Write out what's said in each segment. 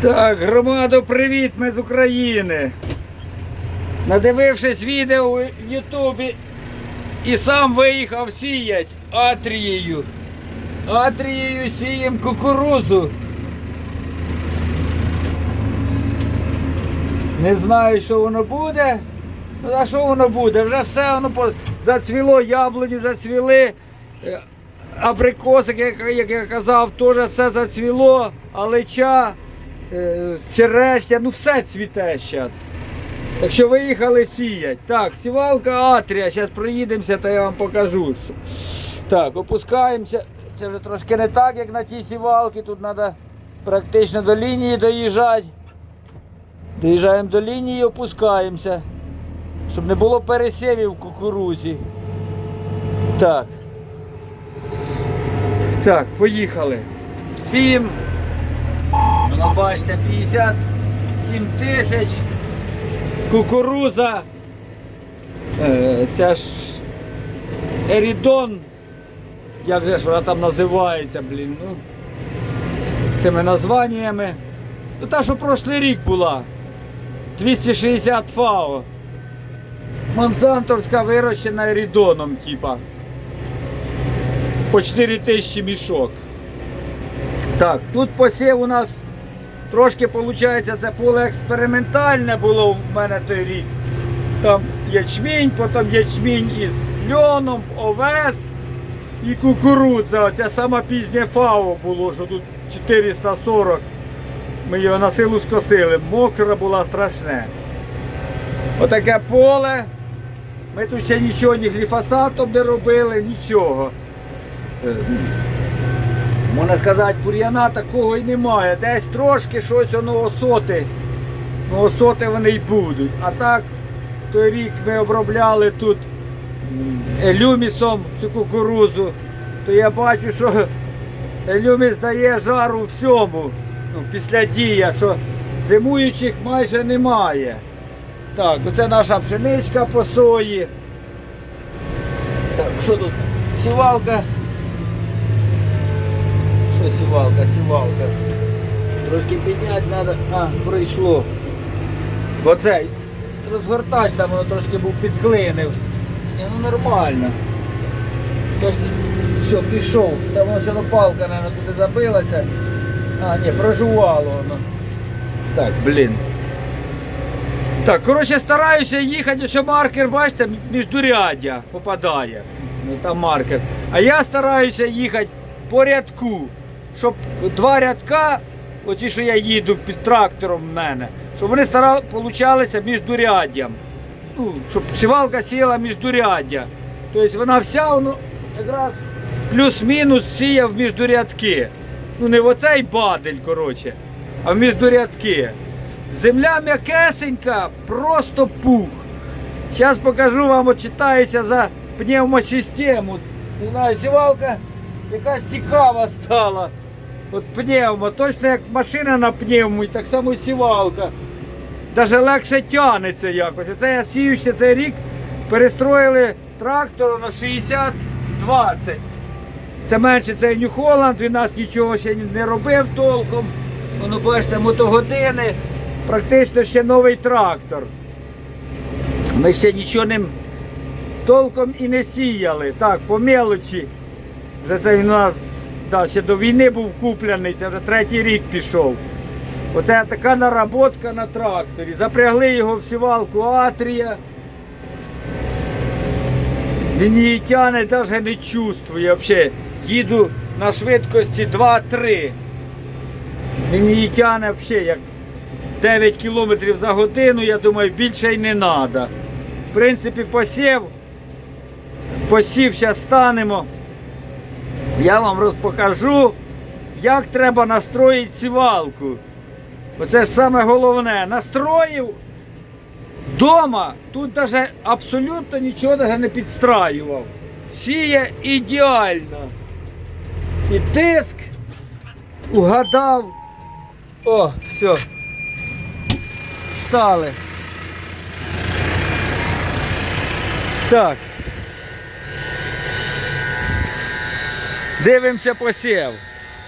Так, громадо, привіт, ми з України. Надивившись відео в Ютубі і сам виїхав сіять атрією. Атрією сієм кукурузу. Не знаю, що воно буде. Ну, а що воно буде? Вже все воно зацвіло, яблуні зацвіли. е, Абрикосик, як, я казав, теж все зацвіло, алеча, черешня, ну все цвіте зараз. Так що виїхали сіять. Так, сівалка Атрія, зараз проїдемося, та я вам покажу. Що. Так, опускаємося. Це вже трошки не так, як на тій сівалці. Тут треба практично до лінії доїжджати. Доїжджаємо до лінії і опускаємося. Щоб не було пересівів в кукурузі. Так. Так, поїхали. Сім. Ну, бачите, 57 тисяч. Кукуруза. Е, ця ж Ерідон. Як же ж вона там називається, блін. Ну, цими названнями. Ну та, що прошлий рік була. 260 ФАО. Монсантовська вирощена ерідоном, типа. По 4 тисячі мішок. Так, тут посів у нас трошки виходить, це поле експериментальне було в мене той рік. Там ячмінь, потім ячмінь із льоном, овес і кукурудза. Оце саме пізнє фао було, що тут 440. Ми його на силу скосили. Мокра була страшне. Отаке поле. Ми тут ще нічого, ні гліфосатом не робили, нічого. Можна сказати, бур'яна такого і немає. Десь трошки щось воно осоти. Ну, осоти вони й будуть. А так, той рік ми обробляли тут елюмісом цю кукурузу, то я бачу, що елюміс дає жару всьому. Ну, після дія, що зимуючих майже немає. Так, оце наша пшеничка по сої. Так, що тут? Сівалка. Що сівалка, сівалка. Трошки підняти треба. А, пройшло. Оцей розгортач там воно трошки був підклинив. Ні, ну нормально. Тож, все, пішов. Там воно ну, палка, мабуть, туди забилася. А, ні, прожувало воно. Так, блін. Так, коротше, стараюся їхати, ось маркер, бачите, міждуряддя попадає. Ну, там маркер. А я стараюся їхати по рядку, щоб два рядка, оці, що я їду під трактором в мене, щоб вони стара... получалися міждуряддям. Ну, щоб сівалка сіяла міждуряддя. Тобто вона вся воно якраз плюс-мінус сіє в міждурядки. Ну не в оцей бадель, коротше, а в міждурядки. Земля м'якесенька, просто пух. Зараз покажу вам, отчитаюся за пневмосистему. Не знаю, сівалка якась цікава стала. От пневмо, точно як машина на пневму, і так само сівалка. Даже легше тягнеться якось. Оце я сію ще цей рік перестроїли трактор на 60-20. Це менше цей Holland, він нас нічого ще не робив толком. Воно бачите, мотогодини, практично ще новий трактор. Ми ще нічого ним толком і не сіяли. Так, по мелочі. Вже цей у нас да, ще до війни був куплений, це вже третій рік пішов. Оце така наработка на тракторі. Запрягли його в сівалку Атрія. Він її тяне, навіть не чувствує. Взагалі. Їду на швидкості 2-3. Він її тяне взагалі як 9 км за годину, я думаю, більше й не треба. В принципі, посів. Посів, зараз станемо. Я вам роз- покажу, як треба настроїти сівалку. Оце ж саме головне. Настроїв вдома, тут навіть абсолютно нічого навіть не підстраював. Сіє ідеально. І тиск угадав. О, все. Стали. Так. Дивимося посів.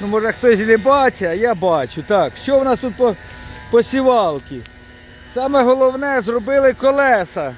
Ну, може хтось не бачить, а я бачу. Так, що в нас тут по, по сівалки? Саме головне зробили колеса.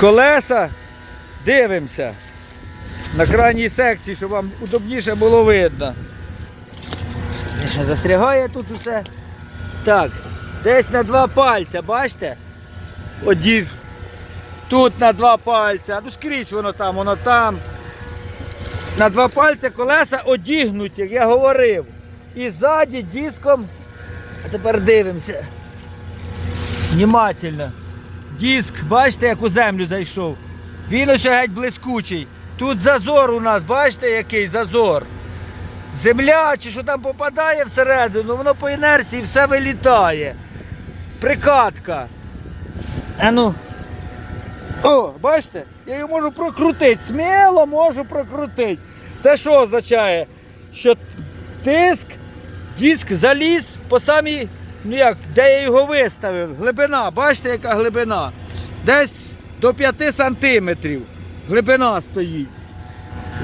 Колеса. Дивимося. На крайній секції, щоб вам удобніше було видно. Застрягає тут усе. Так, десь на два пальця, бачите? Одів. Тут на два пальця. Ну скрізь воно там, воно там. На два пальця колеса одігнуті, як я говорив. І ззаді диском. А тепер дивимося. Внимательно. Диск, бачите, як у землю зайшов. Він ось геть блискучий. Тут зазор у нас, бачите, який зазор. Земля чи що там попадає всередину, воно по інерції все вилітає. Прикатка. А ну. О, бачите, я його можу прокрутити. Сміло можу прокрутити. Це що означає? Що тиск, диск заліз по самій, ну як, де я його виставив. Глибина, бачите, яка глибина? Десь до 5 сантиметрів. Глибина стоїть.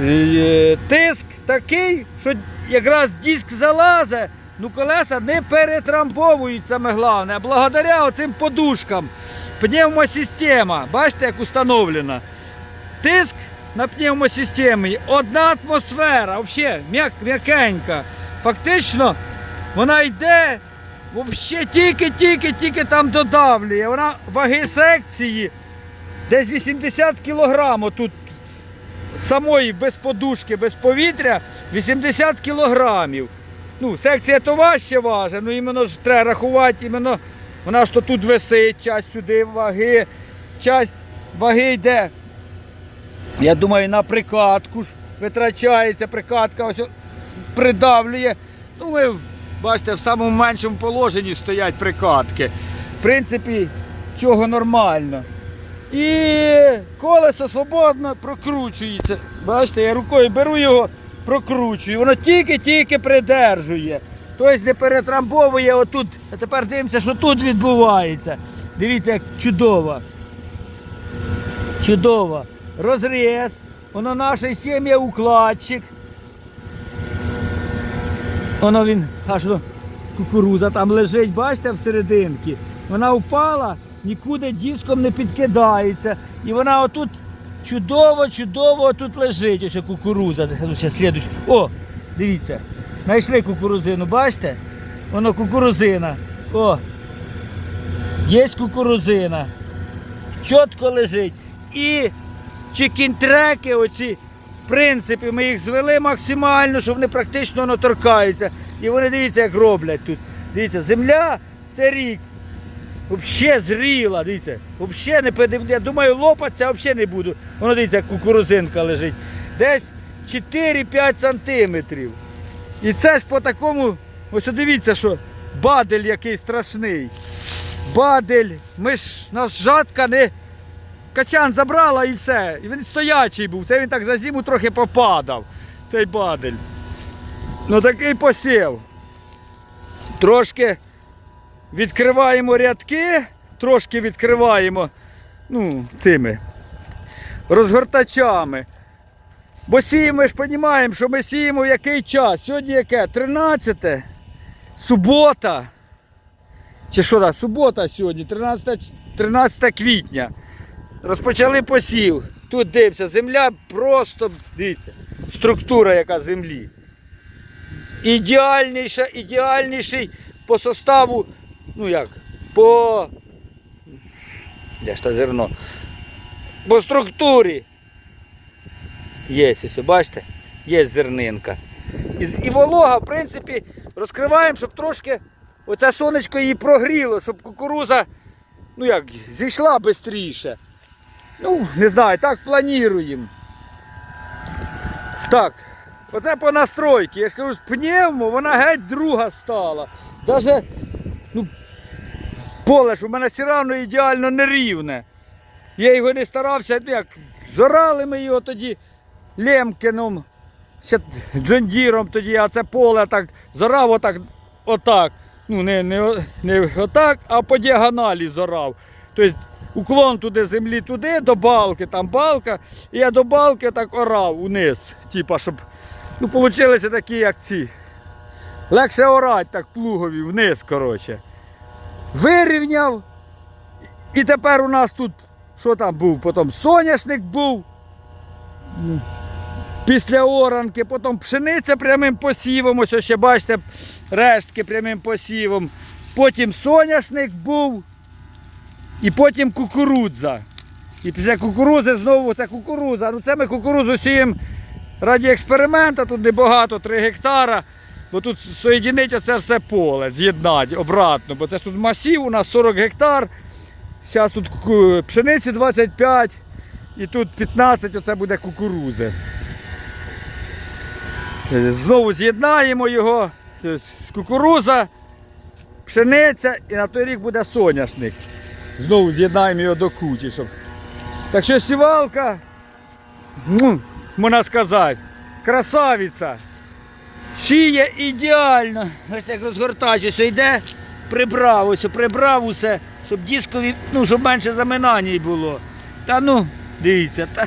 Е, Тиск такий, що якраз диск залазить, ну колеса не перетрамбовують саме головне. Благодаря оцим подушкам. Пневмосистема, бачите, як установлена. Тиск на пневмосистемі одна атмосфера, взагалі м'як, м'якенька. Фактично вона йде, тільки-тільки-тільки там додавлює. Вона ваги секції десь 80 кг тут самої без подушки, без повітря 80 кілограмів. Ну, секція то важче важить, ну іменно ж треба рахувати, іменно вона ж то тут висить, часть сюди ваги, часть ваги йде. Я думаю, на прикатку ж витрачається, прикатка ось придавлює. Ну, ви бачите, в самому меншому положенні стоять прикатки. В принципі, цього нормально. І колесо свободно прокручується. Бачите, я рукою беру його, прокручую. Воно тільки-тільки придержує. Тобто не перетрамбовує отут. А тепер дивимося, що тут відбувається. Дивіться, як чудово. Чудово. Розріз. Воно наш сім'я укладчик. Воно він, аж кукуруза там лежить, бачите, всерединки. Вона впала, нікуди диском не підкидається. І вона отут чудово, чудово тут лежить. Ось кукуруза. О, дивіться. Знайшли кукурузину, бачите? Воно кукурузина. О. Є кукурузина. Чітко лежить. І чекінтреки оці, в принципі, ми їх звели максимально, що вони практично не торкаються. І вони дивіться, як роблять тут. Дивіться, земля це рік. Взагалі зріла, дивіться. Взагалі не пи- Я думаю, лопатися взагалі не буду. Воно дивіться, як кукурузинка лежить. Десь 4-5 сантиметрів. І це ж по такому, ось дивіться, що бадель який страшний. Бадель. Ми ж нас жатка не. Качан забрала і все. І він стоячий був. Це він так за зиму трохи попадав. Цей бадель. Ну такий посів. Трошки відкриваємо рядки, трошки відкриваємо ну, цими розгортачами. Бо сіємо, ми ж розуміємо, що ми сіємо в який час. Сьогодні яке? 13 субота. Чи що так? Субота сьогодні, 13, 13 квітня. Розпочали посів. Тут дивіться, земля просто, дивіться, структура яка землі. Ідеальніша, ідеальніший по составу, ну як, по. Де ж та зерно? По структурі. Є, ось, бачите? Є зернинка. І, і волога, в принципі, розкриваємо, щоб трошки оце сонечко її прогріло, щоб кукуруза, ну як, зійшла швидше. Ну, не знаю, так плануємо. Так, оце по настройці. Я ж кажу, з пневмо вона геть друга стала. Даже, ну, поле ж у мене все одно ідеально нерівне. Я його не старався, ну як, зорали ми його тоді Лемкіном, ще Джондіром тоді, а це поле так зорав отак, отак. Ну, не, не, не отак, а по діагоналі зорав. Тобто уклон туди землі туди, до балки, там балка. І я до балки так орав униз. Типа, щоб ну, получилися такі, як ці. Легше орати так плугові вниз, коротше. Вирівняв. І тепер у нас тут, що там був? Потім соняшник був. Після оранки, потім пшениця прямим посівом, ось ще бачите, рештки прямим посівом. Потім соняшник був. І потім кукурудза. І після кукурузи знову це кукуруза. Ну це ми кукурузу сіємо раді експеримента, тут небагато, 3 гектара. Бо тут соєдинить оце все поле, з'єднати обратно. Бо це ж тут масів, у нас 40 гектар. Зараз тут пшениці 25 і тут 15, оце буде кукурузи. Знову з'єднаємо його. Кукуруза, пшениця і на той рік буде соняшник. Знову з'єднаємо його до кучі. Щоб... Так що сівалка, можна сказати, красавиця. Сіє ідеально. Ось так розгортач, ось йде, прибрав, ось прибрав усе, щоб дискові, ну, щоб менше заминань було. Та ну, дивіться, та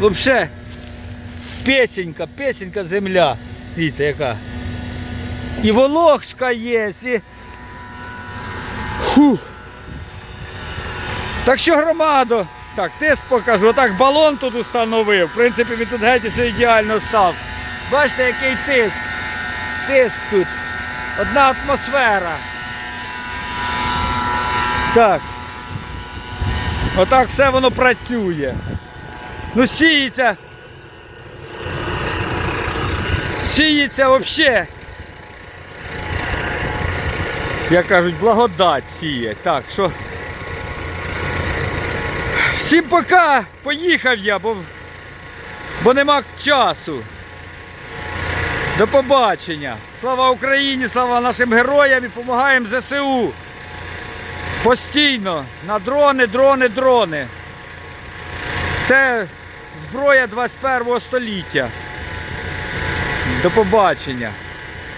взагалі песенька, песенька земля. Дивіться, яка. І волошка є, і. Фу. Так що громадо, так, тиск покажу, отак балон тут установив. В принципі, він тут геть все ідеально став. Бачите, який тиск. Тиск тут. Одна атмосфера. Так. Отак все воно працює. Ну сіється. Сіється взагалі. Як кажуть, благодать сіє. Так, що. Всім пока! Поїхав я, бо, бо нема часу. До побачення. Слава Україні, слава нашим героям і допомагаємо ЗСУ. Постійно. На дрони, дрони, дрони. Це зброя 21 століття. До побачення.